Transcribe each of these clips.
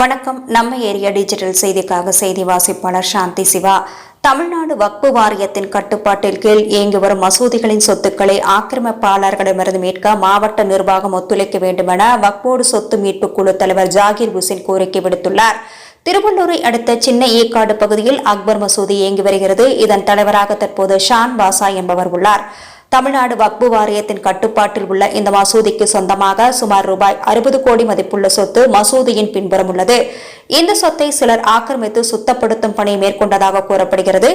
வணக்கம். நம்ம area digital செய்திக்காக செய்தி வாசிப்பாளர் சாந்தி சிவா. தமிழ்நாடு வக்பு வாரியத்தின் கட்டுப்பாட்டில் கீழ் இயங்கி வரும் மசூதிகளின் சொத்துக்களை ஆக்கிரமிப்பாளர்களிடமிருந்து மீட்க மாவட்ட நிர்வாகம் ஒத்துழைக்க வேண்டுமென வக்போடு சொத்து மீட்பு குழு தலைவர் ஜாகிர் ஹுசேன் கோரிக்கை விடுத்துள்ளார். திருவள்ளூரை அடுத்த சின்ன ஈக்காடு பகுதியில் அக்பர் மசூதி இயங்கி வருகிறது. இதன் தலைவராக தற்போது ஷான் பாசா என்பவர் உள்ளார். தமிழ்நாடு வக்பு வாரியத்தின் கட்டுப்பாட்டில் உள்ள இந்த மசூதிக்கு சொந்தமாக சுமார் ரூபாய் அறுபது கோடி மதிப்புள்ள சொத்து மசூதியின் பின்புறம் உள்ளது. இந்த சொத்தை சிலர் ஆக்கிரமித்து சுத்தப்படுத்தும் பணி மேற்கொண்டதாக கூறப்படுகிறது.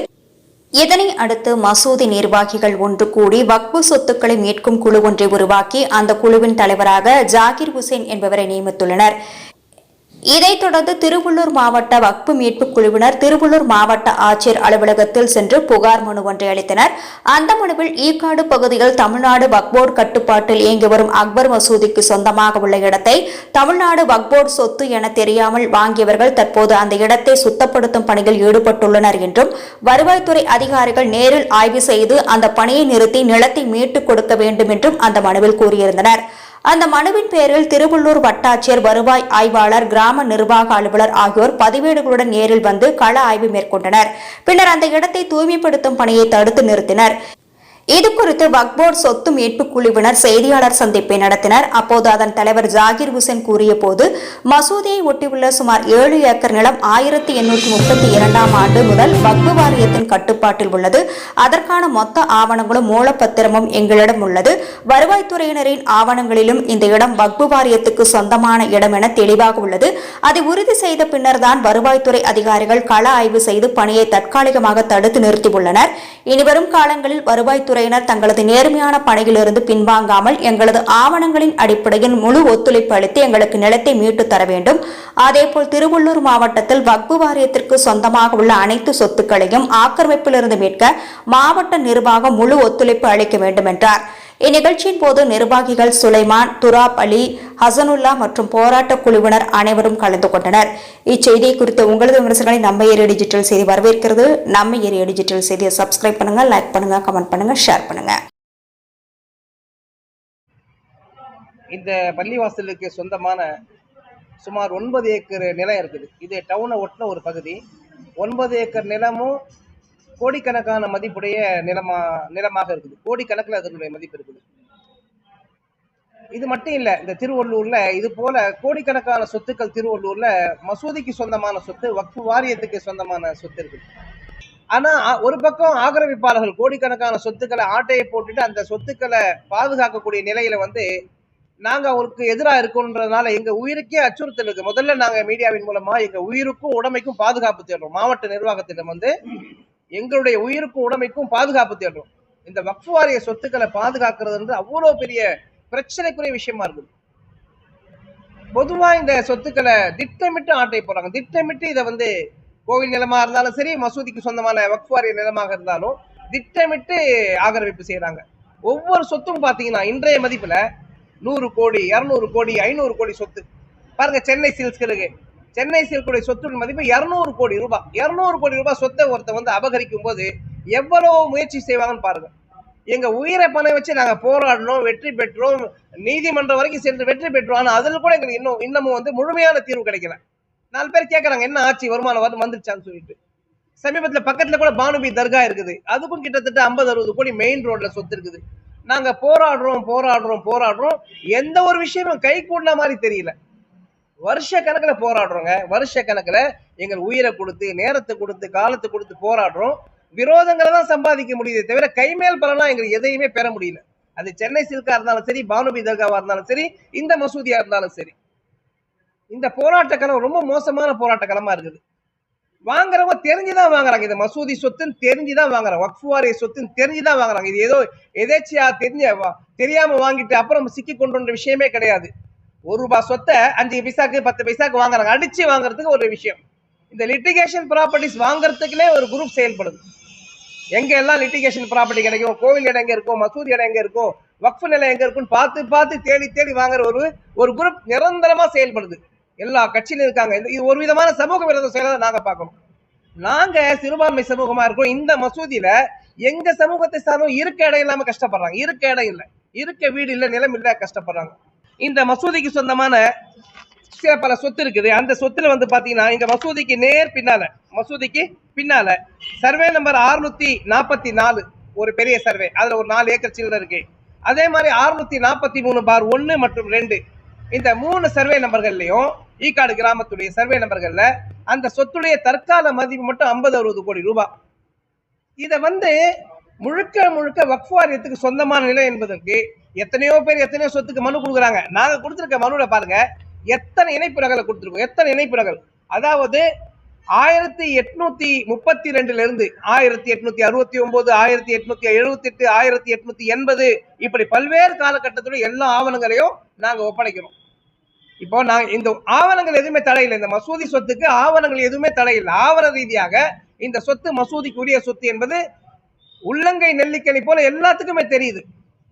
இதனை அடுத்து மசூதி நிர்வாகிகள் ஒன்று கூடி வக்பு சொத்துக்களை மீட்கும் குழு ஒன்றை உருவாக்கி அந்த குழுவின் தலைவராக ஜாகிர் ஹுசேன் என்பவரை நியமித்துள்ளனர். இதைத் தொடர்ந்து திருவள்ளூர் மாவட்ட வக்பு மீட்புக் குழுவினர் திருவள்ளூர் மாவட்ட ஆட்சியர் அலுவலகத்தில் சென்று புகார் மனு ஒன்றை அளித்தனர். அந்த மனுவில் ஈக்காடு பகுதியில் தமிழ்நாடு வக்போர்டு கட்டுப்பாட்டில் இயங்கி வரும் அக்பர் மசூதிக்கு சொந்தமாக உள்ள இடத்தை தமிழ்நாடு வக்போர்டு சொத்து என தெரியாமல் வாங்கியவர்கள் தற்போது அந்த இடத்தை சுத்தப்படுத்தும் பணியில் ஈடுபட்டுள்ளனர் என்றும் வருவாய்த்துறை அதிகாரிகள் நேரில் ஆய்வு செய்து அந்த பணியை நிறுத்தி நிலத்தை மீட்டுக் கொடுக்க வேண்டும் என்றும் அந்த மனுவில் கூறியிருந்தனர். அந்த மனுவின் பேரில் திருவள்ளூர் வட்டாட்சியர் வருவாய் ஆய்வாளர் கிராம நிர்வாக அலுவலர் ஆகியோர் பதிவேடுகளுடன் நேரில் வந்து கள ஆய்வு மேற்கொண்டனர். பின்னர் அந்த இடத்தை தூய்மைப்படுத்தும் பணியை தடுத்து நிறுத்தினர். இதுகுறித்து வக்போர்ட் சொத்து மீட்பு குழுவினர் செய்தியாளர் சந்திப்பை நடத்தினர். அப்போது அதன் தலைவர் ஜாகிர் ஹுசேன் கூறிய போது மசூதியை ஒட்டியுள்ள சுமார் ஏழு ஏக்கர் நிலம் ஆயிரத்தி எண்ணூற்றி முப்பத்தி இரண்டாம் ஆண்டு முதல் வக்பு வாரியத்தின் கட்டுப்பாட்டில் உள்ளது. அதற்கான மொத்த ஆவணங்களும் மூலப்பத்திரமும் எங்களிடம் உள்ளது. வருவாய்த்துறையினரின் ஆவணங்களிலும் இந்த இடம் வக்பு வாரியத்துக்கு சொந்தமான இடம் என தெளிவாக உள்ளது. அதை உறுதி செய்த பின்னர் தான் வருவாய்த்துறை அதிகாரிகள் கள ஆய்வு செய்து பணியை தற்காலிகமாக தடுத்து நிறுத்தியுள்ளனர். இனிவரும் காலங்களில் வருவாய்த்துறை வருவாய்த்துறையினர் தங்களது நேர்மையான பணியிலிருந்து பின்வாங்காமல் எங்களது ஆவணங்களின் அடிப்படையில் முழு ஒத்துழைப்பு அளித்து எங்களுக்கு நிலத்தை மீட்டு தர வேண்டும். அதேபோல் திருவள்ளூர் மாவட்டத்தில் வக்பு வாரியத்திற்கு சொந்தமாக உள்ள அனைத்து சொத்துக்களையும் ஆக்கிரமிப்பிலிருந்து மீட்க மாவட்ட நிர்வாகம் முழு ஒத்துழைப்பு அளிக்க வேண்டும் என்றார் இந்நிகழ்ச்சியின் போது நிர்வாகிகள் சுலைமான் துராப் அலி ஹசனுல்லா மற்றும் போராட்டக் குழுவினர் அனைவரும் கலந்து கொண்டனர். இச்செய்தியை குறித்த உங்களது விமர்சனங்களை நம்ம ஏரியா டிஜிட்டல் செய்தி வரவேற்கிறது. நம்ம ஏரியா டிஜிட்டல் செய்தியை சப்ஸ்கிரைப் பண்ணுங்க லைக் பண்ணுங்க கமெண்ட் பண்ணுங்க ஷேர் பண்ணுங்க. இந்த பள்ளிவாசலுக்கு சொந்தமான சுமார் ஒன்பது ஏக்கர் நிலம் இருக்குது. இது டவுனை ஒட்டின ஒரு பகுதி. ஒன்பது ஏக்கர் நிலமும் கோடிக்கணக்கான மதிப்புடைய நிலமா நிலமாக இருக்குது. கோடிக்கணக்கில் அதனுடைய மதிப்பு இருக்குது. இது மட்டும் இல்ல இந்த திருவள்ளூர்ல இது போல கோடிக்கணக்கான சொத்துக்கள் திருவள்ளூர்ல மசூதிக்கு சொந்தமான சொத்து வக்ஃபு வாரியத்துக்கு சொந்தமான சொத்து இருக்கு. ஆனா ஒரு பக்கம் ஆக்கிரமிப்பாளர்கள் கோடிக்கணக்கான சொத்துக்களை ஆட்டையை போட்டுட்டு அந்த சொத்துக்களை பாதுகாக்கக்கூடிய நிலையில வந்து நாங்க அவருக்கு எதிராக இருக்கோன்றதுனால எங்க உயிருக்கே அச்சுறுத்தல் இருக்கு. முதல்ல நாங்க மீடியாவின் மூலமா எங்க உயிருக்கும் உடைமைக்கும் பாதுகாப்பு தேடுறோம். மாவட்ட நிர்வாகத்திடம் வந்து எங்களுடைய உயிருக்கும் உடைமைக்கும் பாதுகாப்பு தேடுறோம். இந்த வக்ஃபு வாரிய சொத்துக்களை பாதுகாக்கிறதுன்றது அவ்வளோ பெரிய பிரச்சனைக்குரிய விஷயமா இருக்குது பொதுவா இந்த சொத்துக்களை திட்டமிட்டு ஆட்டை போடுறாங்க. திட்டமிட்டு இதை வந்து கோவில் நிலமா இருந்தாலும் சரி மசூதிக்கு சொந்தமான வக்ஃபாரிய நிலமாக இருந்தாலும் திட்டமிட்டு ஆக்கிரமிப்பு செய்யறாங்க ஒவ்வொரு சொத்தும் பாத்தீங்கன்னா இன்றைய மதிப்புல நூறு கோடி இரநூறு கோடி ஐநூறு கோடி சொத்து. பாருங்க சென்னை சில்ஸ்களுக்கு சென்னை சில்குடைய சொத்துடன் மதிப்பு இரநூறு கோடி ரூபாய். இரநூறு கோடி ரூபாய் சொத்தை ஒருத்தர் வந்து அபகரிக்கும் போது எவ்வளோ முயற்சி செய்வாங்கன்னு பாருங்க. எங்க உயிரை பணம் வச்சு நாங்க போராடணும் வெற்றி பெற்றோம் நீதிமன்றம் வரைக்கும் சென்று வெற்றி பெற்றோம். ஆனா அதுல கூட எங்களுக்கு இன்னும் இன்னமும் வந்து முழுமையான தீர்வு கிடைக்கல. நாலு பேர் கேட்கறாங்க என்ன ஆட்சி வருமானம் வந்து வந்துருச்சான்னு சொல்லிட்டு. சமீபத்துல பக்கத்துல கூட பானுபி தர்கா இருக்குது. அதுக்கும் கிட்டத்தட்ட ஐம்பது அறுபது கோடி மெயின் ரோட்ல சொத்து இருக்குது. நாங்க போராடுறோம் போராடுறோம் போராடுறோம். எந்த ஒரு விஷயமும் கை கூடின மாதிரி தெரியல. வருஷ கணக்குல போராடுறோங்க. வருஷ கணக்குல எங்கள் உயிரை கொடுத்து நேரத்தை கொடுத்து காலத்தை கொடுத்து போராடுறோம். விரோதங்களை தான் சம்பாதிக்க முடியுதே தவிர கைமேல் பலனா எங்களுக்கு எதையுமே பெற முடியல. அது சென்னை சில்கா இருந்தாலும் சரி பானுபி தர்காவா இருந்தாலும் சரி இந்த மசூதியா இருந்தாலும் சரி. இந்த போராட்ட களம் ரொம்ப மோசமான போராட்ட களமா இருக்குது. வாங்குறவங்க தெரிஞ்சுதான் வாங்குறாங்க. இந்த மசூதி சொத்துன்னு தெரிஞ்சுதான் வாங்குறாங்க. வக்ஃபுவாரிய சொத்துன்னு தெரிஞ்சுதான் வாங்குறாங்க. இது ஏதோ எதேச்சியா தெரிஞ்ச வா- தெரியாம வாங்கிட்டு அப்புறம் சிக்கி கொண்டு விஷயமே கிடையாது. ஒரு ரூபாய் சொத்தை அஞ்சு பைசாக்கு பத்து பைசாக்கு வாங்குறாங்க. அடிச்சு வாங்குறதுக்கு ஒரு விஷயம். இந்த லிட்டிகேஷன் ப்ராப்பர்ட்டிஸ் வாங்குறதுக்குனே ஒரு குரூப் செயல்படுது. எங்க எல்லாம் லிட்டிகேஷன் ப்ராப்பர்ட்டி கிடைக்கும் கோவில் இடம் எங்க இருக்கும் மசூதி இடம் எங்க இருக்கும் வக்ஃபு நிலம் எங்க இருக்கும்னு பார்த்து பார்த்து தேடி தேடி வாங்குற ஒரு ஒரு குரூப் நிரந்தரமா செயல்படுது. எல்லா கட்சியிலும் இருக்காங்க. இது- ஒரு விதமான சமூக விரோத செயலை நாங்க பார்க்கணும். நாங்க சிறுபான்மை சமூகமா இருக்கோம். இந்த மசூதியில எங்க சமூகத்தை சார்ந்தும் இருக்க இடம் இல்லாம கஷ்டப்படுறாங்க. இருக்க இடம் இல்ல. இருக்க வீடு இல்ல நிலம் இல்லை கஷ்டப்படுறாங்க. இந்த மசூதிக்கு சொந்தமான சில பல சொத்து இருக்குது. அந்த சொத்துல வந்து பாத்தீங்கன்னா இங்க மசூதிக்கு நேர் பின்னால மசூதிக்கு பின்னால சர்வே நம்பர் 644 நாற்பத்தி நாலு ஒரு பெரிய சர்வே அதுல ஒரு நாலு ஏக்கர் சில்லறை இருக்கு. அதே மாதிரி 643 நாற்பத்தி மூணு பார் ஒன்னு மற்றும் ரெண்டு. இந்த மூணு சர்வே நம்பர்கள்லயும் ஈக்காடு கிராமத்துடைய சர்வே நம்பர்கள்ல அந்த சொத்துடைய தற்கால மதிப்பு மட்டும் ஐம்பது அறுபது கோடி ரூபாய் இதை வந்து முழுக்க முழுக்க வக்ஃப் வாரியத்துக்கு சொந்தமான நிலை என்பதற்கு எத்தனையோ பேர் எத்தனையோ சொத்துக்கு மனு கொடுக்குறாங்க. நாங்க கொடுத்துருக்க மனுல பாருங்க எத்தனை இணைப்பு கொடுத்துருக்கோம்? எத்தனை இணைப்பு அதாவது ஆயிரத்தி எட்நூத்தி முப்பத்தி ரெண்டுல இருந்து ஆயிரத்தி எட்நூத்தி அறுபத்தி ஒன்பது ஆயிரத்தி எட்நூத்தி எழுபத்தி எட்டு ஆயிரத்தி எட்நூத்தி எண்பது இப்படி பல்வேறு காலகட்டத்துடைய எல்லா ஆவணங்களையும் நாங்க ஒப்படைக்கிறோம். இப்போ நாங்க இந்த ஆவணங்கள் எதுவுமே தடையில்லை. இந்த மசூதி சொத்துக்கு ஆவணங்கள் எதுவுமே தடையில்லை. ஆவண ரீதியாக இந்த சொத்து மசூதிக்குரிய சொத்து என்பது உள்ளங்கை நெல்லிக்கனி போல எல்லாத்துக்குமே தெரியுது.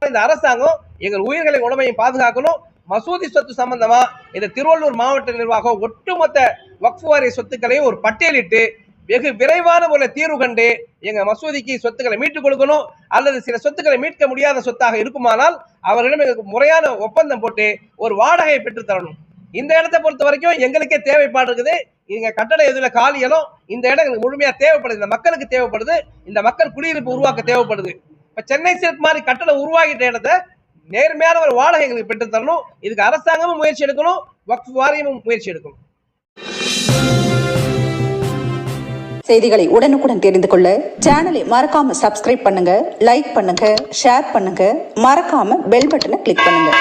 இந்த அரசாங்கம் எங்கள் உயிர்களை உடமையும் பாதுகாக்கணும். மசூதி சொத்து சம்பந்தமா இந்த திருவள்ளூர் மாவட்ட நிர்வாகம் ஒட்டுமொத்த வக்ஃபு வாரிய சொத்துக்களையும் ஒரு பட்டியலிட்டு வெகு விரைவான முறையில் தீர்வு கண்டு எங்க மசூதிக்கு சொத்துக்களை மீட்டுக் கொடுக்கணும் அல்லது சில சொத்துக்களை மீட்க முடியாத சொத்தாக இருக்குமானால் அவர்களிடம் எங்களுக்கு முறையான ஒப்பந்தம் போட்டு ஒரு வாடகையை பெற்றுத்தரணும் இந்த இடத்தை பொறுத்த வரைக்கும் எங்களுக்கே தேவைப்பாடு இருக்குது. இங்க கட்டட எதுல காலியலும் இந்த இடம் எங்களுக்கு முழுமையா தேவைப்படுது. இந்த மக்களுக்கு தேவைப்படுது. இந்த மக்கள் குடியிருப்பு உருவாக்க தேவைப்படுது. இப்ப சென்னை சில்க் மாதிரி கட்டடம் உருவாகிட்ட இடத்த நேர்மையான ஒரு வாடகை எங்களுக்கு பெற்று தரணும் இதுக்கு அரசாங்கமும் முயற்சி எடுக்கணும். வக்ஃப் வாரியமும் முயற்சி எடுக்கணும். செய்திகளை உடனுக்குடன் தெரிந்து கொள்ள சேனலை மறக்காம சப்ஸ்கிரைப் பண்ணுங்க லைக் பண்ணுங்க ஷேர் பண்ணுங்க. மறக்காம பெல் பட்டனை கிளிக் பண்ணுங்க.